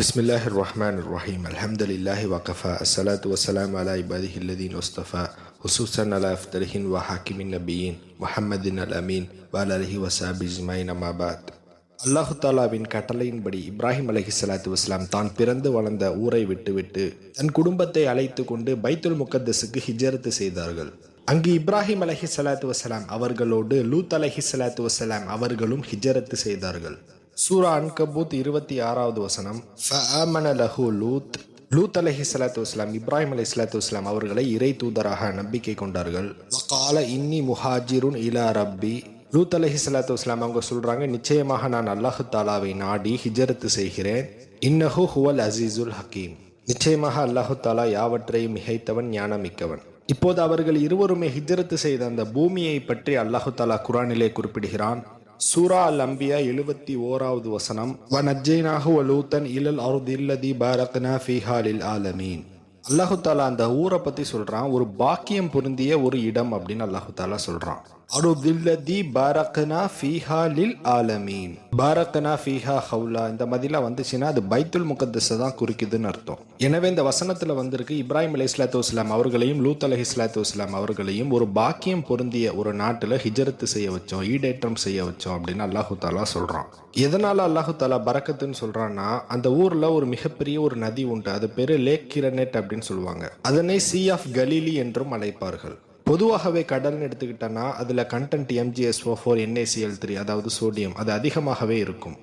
بسم الله الرحمن الرحيم الحمد لله وكفى الصلاة والسلام على عباده الذين اصطفى خصوصا على أفضلهم وحاكم النبيين محمد الأمين وعلى آله وصحبه أجمعين أما بعد அல்லாஹு தாலாவின் கட்டளையின்படி இப்ராஹிம் அலஹி சலாத்து வஸ்லாம் தான் பிறந்து வளர்ந்த ஊரை விட்டுவிட்டு தன் குடும்பத்தை அழைத்து கொண்டு பைத்துல் முகத்தஸுக்கு ஹிஜரத்து செய்தார்கள் அங்கு இப்ராஹிம் அலஹி சலாத்து வசலாம் அவர்களோடு லூத் அலஹி சலாத்து வசலாம் அவர்களும் ஹிஜரத்து செய்தார்கள் சூரா அன்கபூத் இருபத்தி ஆறாவது வசனம். ஃபஆமன லஹு லூத். லூத் அலஹி சலாத்து வஸ்லாம் இப்ராஹிம் அலி சலாத்து வஸ்லாம் அவர்களை இறை தூதராக நம்பிக்கை கொண்டார்கள். கால இன்னி முஹாஜிருன் இலா ரப்பி. லூத் அலஹி சலாத்து வஸ்லாம் அவங்க சொல்றாங்க நிச்சயமாக நான் அல்லாஹு தாலாவை நாடி ஹிஜரத்து செய்கிறேன். இன்னஹு ஹுவல் அசீசுல் ஹக்கீம் நிச்சயமாக அல்லாஹு தாலா யாவற்றையும் மிகைத்தவன் ஞானமிக்கவன். இப்போது அவர்கள் இருவருமே ஹிஜரத்து செய்த அந்த பூமியை பற்றி அல்லாஹு தாலா குரானிலே குறிப்பிடுகிறான். சூரா அல் அம்பியா எழுபத்தி ஓராவது வசனம் வ நஜ்ஜைனாஹு வலூத்தன் இலல் அருதில்லதி பாரத்னா ஃபீஹாலில் ஆலமீன். அல்லாஹு தாலா அந்த ஊரை பற்றி சொல்கிறான் ஒரு பாக்கியம் பொருந்திய ஒரு இடம் அப்படின்னு அல்லாஹு தாலா சொல்கிறான் அருதில்லதி பாரக்னா ஃபீஹா லில் ஆலமீன். பாரக்னா ஃபீஹா ஹவுலா. இந்த மாதிரிலாம் வந்துச்சுன்னா அது பைத்துல் முகத்தஸை தான் குறிக்குதுன்னு அர்த்தம். எனவே இந்த வசனத்தில் வந்திருக்கு இப்ராஹிம் அலி இஸ்லாத்து வஸ்லாம் அவர்களையும் லூத் அலி இஸ்லாத்து வஸ்லாம் அவர்களையும் ஒரு பாக்கியம் பொருந்திய ஒரு நாட்டில் ஹிஜரத்து செய்ய வச்சோம் ஈடேற்றம் செய்ய வச்சோம் அப்படின்னு அல்லாஹு தாலா சொல்கிறான் எதனால் அல்லாஹு தாலா பறக்கத்துன்னு சொல்கிறான்னா அந்த ஊரில் ஒரு மிகப்பெரிய ஒரு நதி உண்டு. அது பேர் லேக் கிரனெட் அப்படின்னு சொல்லுவாங்க. அதனை சி ஆஃப் கலீலி என்றும் அழைப்பார்கள். பொதுவாகவே கடல்னு எடுத்துக்கிட்டோன்னா அதில் content MgSO four NaCl three அதாவது சோடியம் அது அதிகமாகவே இருக்கும்.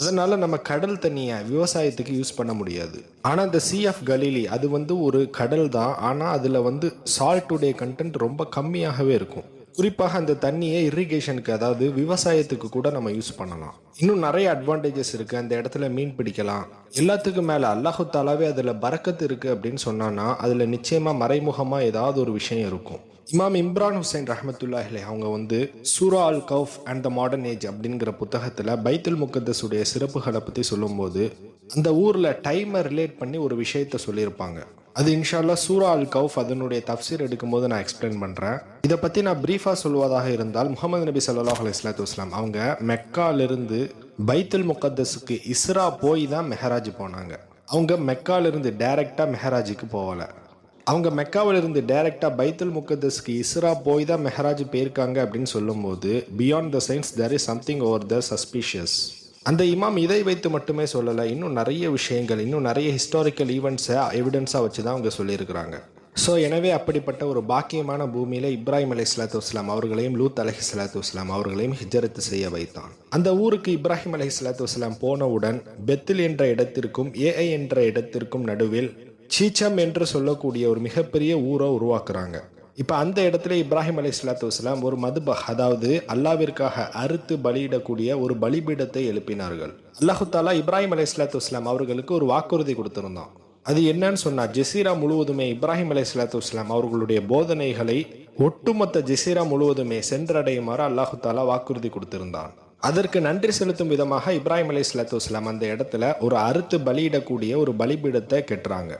அதனால நம்ம கடல் தண்ணியை விவசாயத்துக்கு யூஸ் பண்ண முடியாது. ஆனால் இந்த சி ஆஃப் கலீலி அது வந்து ஒரு கடல் தான். ஆனால் அதில் வந்து சால்ட்டுடைய கண்டென்ட் ரொம்ப கம்மியாகவே இருக்கும். குறிப்பாக அந்த தண்ணியை இரிகேஷனுக்கு அதாவது விவசாயத்துக்கு கூட நம்ம யூஸ் பண்ணலாம். இன்னும் நிறைய அட்வான்டேஜஸ் இருக்குது அந்த இடத்துல மீன் பிடிக்கலாம். எல்லாத்துக்கும் மேலே அல்லாஹு தாலாவே அதில் பறக்கத்து இருக்குது அப்படின்னு சொன்னான்னா அதில் நிச்சயமாக மறைமுகமாக ஏதாவது ஒரு விஷயம் இருக்கும். இமாம் இம்ரான் ஹுசைன் ரஹமத்துல்லாஹிலே அவங்க வந்து சூரா அல் கவுஃப் அண்ட் த மாடர்ன் ஏஜ் அப்படிங்கிற புத்தகத்தில் பைத்துல் முக்கத்தஸுடைய சிறப்புகளை பற்றி சொல்லும்போது அந்த ஊரில் டைமை ரிலேட் பண்ணி ஒரு விஷயத்த சொல்லியிருப்பாங்க. அது இன்ஷால்லா சூரா அல் கவுஃப் அதனுடைய தப்சீர் எடுக்கும்போது நான் எக்ஸ்பிளைன் பண்ணுறேன் இதை பற்றி நான் ப்ரீஃபாக சொல்வதாக இருந்தால் முகமது நபி சல்லாஹ் இஸ்லாத்து வஸ்லாம் அவங்க மெக்காலிருந்து பைத்துல் முக்கத்தஸுக்கு இஸ்ரா போய் தான் மெஹராஜ் போனாங்க. அவங்க மெக்காலிருந்து டைரெக்டாக மெஹராஜுக்கு போகலை. அவங்க மெக்காவிலிருந்து டைரெக்டாக பைத்துல் முக்கதஸ்க்கு இஸ்ரா போய் தான் மெஹராஜ் போயிருக்காங்க அப்படின்னு சொல்லும்போது beyond the science there is something over the suspicious அந்த இமாம் இதை வைத்து மட்டுமே சொல்லலை இன்னும் நிறைய விஷயங்கள் இன்னும் நிறைய ஹிஸ்டாரிக்கல் ஈவெண்ட்ஸை எவிடன்ஸாக வச்சு தான் அவங்க சொல்லியிருக்கிறாங்க. ஸோ எனவே அப்படிப்பட்ட ஒரு பாக்கியமான பூமியில் இப்ராஹிம் அலி சலாத்து வஸ்லாம் அவர்களையும் லூத் அலஹி சலாத்து வஸ்லாம் அவர்களையும் ஹிஜரத்து செய்ய வைத்தான். அந்த ஊருக்கு இப்ராஹிம் அலி சலாத்து வஸ்லாம் போனவுடன் பெத்தில் என்ற இடத்திற்கும் ஏஐ என்ற இடத்திற்கும் நடுவில் சீச்சம் என்று சொல்லக்கூடிய ஒரு மிகப்பெரிய ஊரை உருவாக்குறாங்க. இப்போ அந்த இடத்துல இப்ராஹிம் அலி இஸ்லாத்து வஸ்லாம் ஒரு மதுபஹ் அதாவது அல்லாவிற்காக அறுத்து பலியிடக்கூடிய ஒரு பலிபீடத்தை எழுப்பினார்கள். அல்லாஹு தாலா இப்ராஹிம் அலி இஸ்லாத்து வஸ்லாம் அவர்களுக்கு ஒரு வாக்குறுதி கொடுத்திருந்தோம் அது என்னன்னு சொன்னா ஜெசீரா முழுவதுமே இப்ராஹிம் அலி இஸ்லாத்து வஸ்லாம் அவர்களுடைய போதனைகளை ஒட்டுமொத்த ஜெசீரா முழுவதுமே சென்றடையுமாறு அல்லாஹு தாலா வாக்குறுதி கொடுத்திருந்தான். அதற்கு நன்றி செலுத்தும் விதமாக இப்ராஹிம் அலி இஸ்லாத்து வஸ்லாம் அந்த இடத்துல ஒரு அறுத்து பலியிடக்கூடிய ஒரு பலிபீடத்தை கெட்டுறாங்க.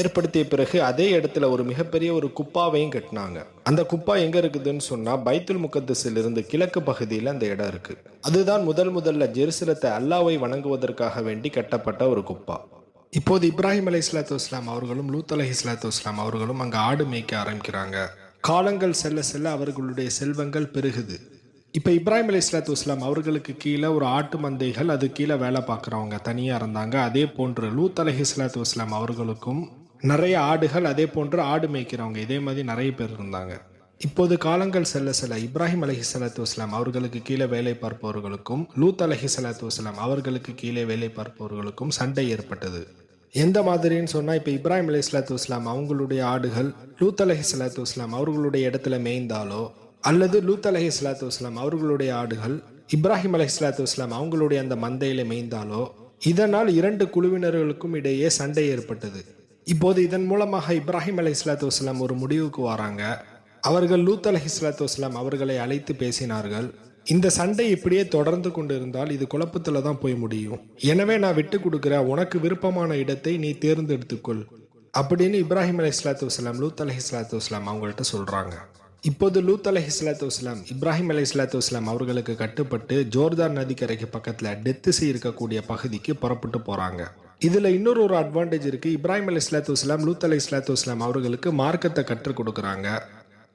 ஏற்படுத்திய பிறகு அதே இடத்துல ஒரு மிகப்பெரிய ஒரு குப்பாவையும் கட்டினாங்க. அந்த குப்பா எங்க இருக்குதுன்னு சொன்னா பைத்துல் முகத்தஸில் இருந்து கிழக்கு பகுதியில் அந்த இடம் இருக்கு. அதுதான் முதல் முதல்ல ஜெருசலத்தை அல்லாவை வணங்குவதற்காக வேண்டி கட்டப்பட்ட ஒரு குப்பா. இப்போது இப்ராஹிம் அலி இஸ்லாத்து இஸ்லாம் அவர்களும் லூத் அலி இஸ்லாத்து இஸ்லாம் அவர்களும் அங்கே ஆடு மேய்க்க ஆரம்பிக்கிறாங்க. காலங்கள் செல்ல செல்ல அவர்களுடைய செல்வங்கள் பெருகுது. இப்போ இப்ராஹிம் அலி இஸ்லாத்து இஸ்லாம் அவர்களுக்கு கீழே ஒரு ஆட்டு மந்தைகள் அது கீழே வேலை பார்க்குறவங்க தனியாக இருந்தாங்க. அதே போன்று லூத் அலஹி இஸ்லாத்து இஸ்லாம் அவர்களுக்கும் நிறைய ஆடுகள் அதே போன்று ஆடு மேய்க்கிறவங்க. இதே மாதிரி நிறைய பேர் இருந்தாங்க. இப்போது காலங்கள் செல்ல செல்ல இப்ராஹிம் அலஹி சலாத்து வஸ்லாம் அவர்களுக்கு கீழே வேலை பார்ப்பவர்களுக்கும் லூத் அலஹி சலாத்து வஸ்லாம் அவர்களுக்கு கீழே வேலை பார்ப்பவர்களுக்கும் சண்டை ஏற்பட்டது. எந்த மாதிரின்னு சொன்னால் இப்போ இப்ராஹிம் அலி சலாத்து வஸ்லாம் அவங்களுடைய ஆடுகள் லூத் அலஹி சலாத்து வஸ்லாம் அவர்களுடைய இடத்துல மேய்ந்தாலோ அல்லது லூத் அலஹி சலாத்து வஸ்லாம் அவர்களுடைய ஆடுகள் இப்ராஹிம் அலஹி சலாத்து வஸ்லாம் அவங்களுடைய அந்த மந்தையில மேய்ந்தாலோ இதனால் இரண்டு குழுவினர்களுக்கும் இடையே சண்டை ஏற்பட்டது. இப்போது இதன் மூலமாக இப்ராஹிம் அலி இஸ்லாத்து வஸ்லாம் ஒரு முடிவுக்கு வராங்க. அவர்கள் லூத் அலஹி இஸ்லாத்து வஸ்லாம் அவர்களை அழைத்து பேசினார்கள். இந்த சண்டை இப்படியே தொடர்ந்து கொண்டிருந்தால் இது குழப்பத்தில் தான் போய் முடியும். எனவே நான் விட்டு கொடுக்குற உனக்கு விருப்பமான இடத்தை நீ தேர்ந்தெடுத்துக்கொள். அப்படின்னு இப்ராஹிம் அலி இஸ்லாத்து வஸ்லாம் லூத் அலஹி இஸ்லாத்து வஸ்லாம் அவங்கள்ட்ட சொல்கிறாங்க இப்போது லூத் அலஹி இஸ்லாத்து வஸ்லாம் இப்ராஹிம் அலி இஸ்லாத்து வஸ்லாம் அவர்களுக்கு கட்டுப்பட்டு ஜோர்தார் நதிக்கரைக்கு பக்கத்தில் டெத்துசி இருக்கக்கூடிய பகுதிக்கு புறப்பட்டு போகிறாங்க இதில் இன்னொரு ஒரு அட்வான்டேஜ் இருக்குது இப்ராஹிம் அலி இஸ்லாத்து இஸ்லாம் லூத் அலி இஸ்லாத்து இஸ்லாம் அவர்களுக்கு மார்க்கத்தை கற்றுக் கொடுக்குறாங்க.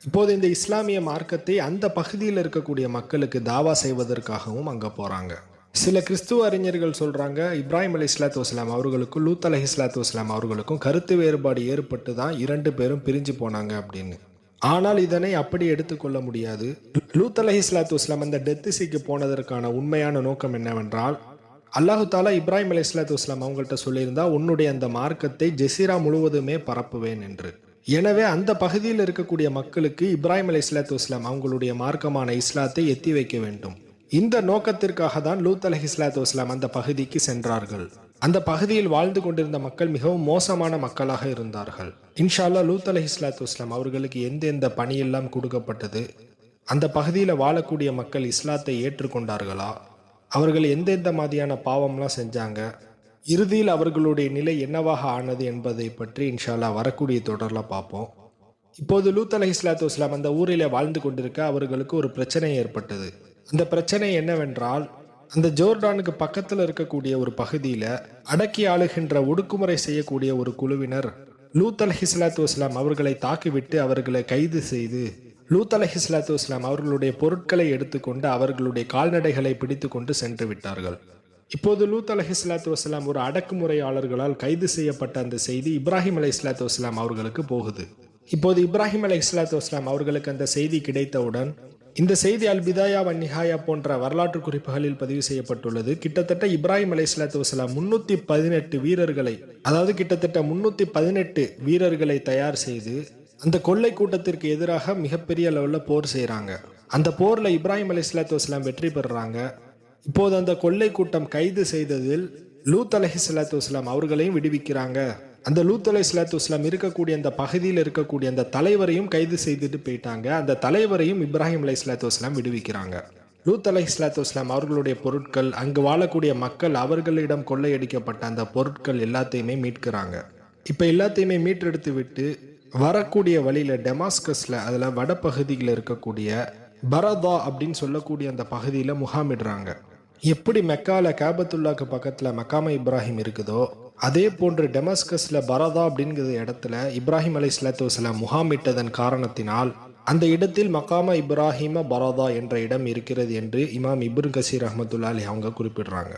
இப்போது இந்த இஸ்லாமிய மார்க்கத்தை அந்த பகுதியில் இருக்கக்கூடிய மக்களுக்கு தாவா செய்வதற்காகவும் அங்கே போகிறாங்க சில கிறிஸ்துவ அறிஞர்கள் சொல்கிறாங்க இப்ராஹிம் அலி இஸ்லாத்து வஸ்லாம் அவர்களுக்கும் லூத் அலி இஸ்லாத்து வஸ்லாம் அவர்களுக்கும் கருத்து வேறுபாடு ஏற்பட்டு தான் இரண்டு பேரும் பிரிஞ்சு போனாங்க அப்படின்னு. ஆனால் இதனை அப்படி எடுத்துக்கொள்ள முடியாது. லூத் அலஹி இஸ்லாத்து வஸ்லாம் அந்த டெத்திசிக்கு போனதற்கான உண்மையான நோக்கம் என்னவென்றால் அல்லாஹு தாலா இப்ராஹிம் அலி இஸ்லாத்து வஸ்லாம் அவங்கள்ட்ட சொல்லியிருந்தா உன்னுடைய அந்த மார்க்கத்தை ஜெசீரா முழுவதுமே பரப்புவேன் என்று. எனவே அந்த பகுதியில் இருக்கக்கூடிய மக்களுக்கு இப்ராஹிம் அலி இஸ்லாத்து வஸ்லாம் அவங்களுடைய மார்க்கமான இஸ்லாத்தை எத்தி வைக்க வேண்டும். இந்த நோக்கத்திற்காக தான் லூத் அலஹி இஸ்லாத்து வஸ்லாம் அந்த பகுதிக்கு சென்றார்கள். அந்த பகுதியில் வாழ்ந்து கொண்டிருந்த மக்கள் மிகவும் மோசமான மக்களாக இருந்தார்கள். இன்ஷால்லா லூத் அலஹி இஸ்லாத்து வஸ்லாம் அவர்களுக்கு எந்த எந்த பணியெல்லாம் கொடுக்கப்பட்டது அந்த பகுதியில் வாழக்கூடிய மக்கள் இஸ்லாத்தை ஏற்றுக்கொண்டார்களா அவர்கள் எந்தெந்த மாதிரியான பாவம்லாம் செஞ்சாங்க இறுதியில் அவர்களுடைய நிலை என்னவாக ஆனது என்பதை பற்றி இன்ஷால்லா வரக்கூடிய தொடரில் பார்ப்போம். இப்போது லூத் அலி இஸ்லாத்து இஸ்லாம் அந்த ஊரில் வாழ்ந்து கொண்டிருக்க அவர்களுக்கு ஒரு பிரச்சனை ஏற்பட்டது. அந்த பிரச்சனை என்னவென்றால் அந்த ஜோர்டானுக்கு பக்கத்தில் இருக்கக்கூடிய ஒரு பகுதியில் அடக்கி ஆளுகின்ற ஒடுக்குமுறை செய்யக்கூடிய ஒரு குழுவினர் லூத் அல் ஹிஸ்லாத்து இஸ்லாம் அவர்களை தாக்கிவிட்டு அவர்களை கைது செய்து லூத் அலஹிஸ்லாத்து இஸ்லாம் வஸ்லாம் அவர்களுடைய பொருட்களை எடுத்துக்கொண்டு அவர்களுடைய கால்நடைகளை பிடித்து கொண்டு சென்று விட்டார்கள். இப்போது லூத் அலஹிஸ்லாத்து வஸ்லாம் ஒரு அடக்குமுறையாளர்களால் கைது செய்யப்பட்ட அந்த செய்தி இப்ராஹிம் அலி இஸ்லாத்து வஸ்லாம் அவர்களுக்கு போகுது. இப்போது இப்ராஹிம் அலி இஸ்லாத்து வஸ்லாம் அவர்களுக்கு அந்த செய்தி கிடைத்தவுடன் இந்த செய்தி அல் பிதாயா வன் நிஹாயா போன்ற வரலாற்று குறிப்புகளில் பதிவு செய்யப்பட்டுள்ளது. கிட்டத்தட்ட இப்ராஹிம் அலை இஸ்லாத்து வஸ்லாம் முன்னூத்தி பதினெட்டு வீரர்களை அதாவது கிட்டத்தட்ட முன்னூத்தி பதினெட்டு வீரர்களை தயார் செய்து அந்த கொள்ளை கூட்டத்திற்கு எதிராக மிகப்பெரிய லெவலில் போர் செய்கிறாங்க அந்த போரில் இப்ராஹிம் அலி இஸ்லாத்து வஸ்லாம் வெற்றி பெறுறாங்க. இப்போது அந்த கொள்ளை கூட்டம் கைது செய்ததில் லூத் அலஹி சலாத்து வஸ்லாம் அவர்களையும் விடுவிக்கிறாங்க. அந்த லூத் அலி சலாத்து வஸ்லாம் இருக்கக்கூடிய அந்த பகுதியில் இருக்கக்கூடிய அந்த தலைவரையும் கைது செய்துட்டு போயிட்டாங்க. அந்த தலைவரையும் இப்ராஹிம் அலி சலாத்து வஸ்லாம் விடுவிக்கிறாங்க. லூத் அலி சலாத்து வஸ்லாம் அவர்களுடைய பொருட்கள் அங்கு வாழக்கூடிய மக்கள் அவர்களிடம் கொள்ளையடிக்கப்பட்ட அந்த பொருட்கள் எல்லாத்தையுமே மீட்கிறாங்க. இப்போ எல்லாத்தையுமே மீட்டெடுத்து விட்டு வரக்கூடிய வழியில் டெமாஸ்கஸில் அதில் வடபகுதியில் இருக்கக்கூடிய பரதா அப்படின்னு சொல்லக்கூடிய அந்த பகுதியில் முகாமிடுறாங்க. எப்படி மெக்கால கேபத்துல்லாக்கு பக்கத்தில் மக்காம இப்ராஹிம் இருக்குதோ அதே போன்று டெமஸ்கஸில் பரதா அப்படிங்கிற இடத்துல இப்ராஹிம் அலி இஸ்லாத்து வசலாம் முகாமிட்டதன் காரணத்தினால் அந்த இடத்தில் மக்காம இப்ராஹிம பரதா என்ற இடம் இருக்கிறது என்று இமாம் இப்ரு கசீர் அஹமத்துல்லா அலி அவங்க குறிப்பிடுறாங்க.